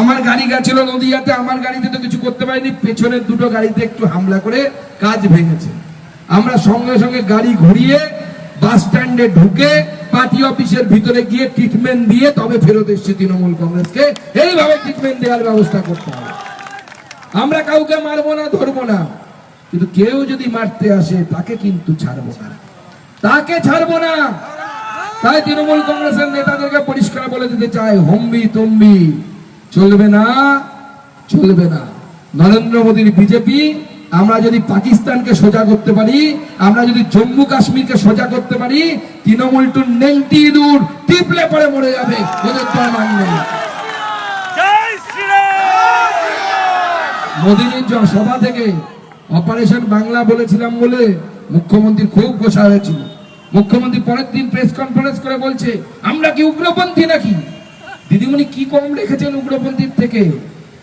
আমার গাড়ি গেছিল নদীয়াতে, আমার গাড়িতে তো কিছু করতে পারিনি। পেছনের দুটো গাড়িতে একটু হামলা করে কাজ ভেঙেছে। আমরা সঙ্গে সঙ্গে গাড়ি ঘুরিয়ে বাস স্ট্যান্ডে ঢুকে পার্টি অফিসের ভিতরে গিয়ে ট্রিটমেন্ট দিয়ে তবে ফেরত এসেছে তৃণমূল কংগ্রেসকে। এইভাবে ট্রিটমেন্ট দেওয়ার ব্যবস্থা করতে হবে। আমরা কাউকে মারবো না, ধরবো না। কিন্তু কেউ যদি মারতে আসে, তাকে কিন্তু ছাড়বো না। তাকে ছাড়বো না। তাই তৃণমূল কংগ্রেসের নেতাদেরকে পরিষ্কার বলে দিতে চাই, হম্বি তম্বি। চলবে না চলবে না। নরেন্দ্র মোদীর বিজেপি আমরা যদি পাকিস্তানকে সোজা করতে পারি আমরা যদি জম্মু কাশ্মীরকে সোজা করতে পারি তৃণমূল টু নেংটি দূর টিপলে পরে মরে যাবে ওদের নেই জয় মোদীজির সভা থেকে অপারেশন বাংলা বলেছিলাম বলে মুখ্যমন্ত্রী খুব গোসা হয়েছিল মুখ্যমন্ত্রী পরের দিন প্রেস কনফারেন্স করে বলছে আমরা কি উগ্রপন্থী নাকি? দিদিমণি কি কম রেখেছেন উগ্রপন্থীর থেকে?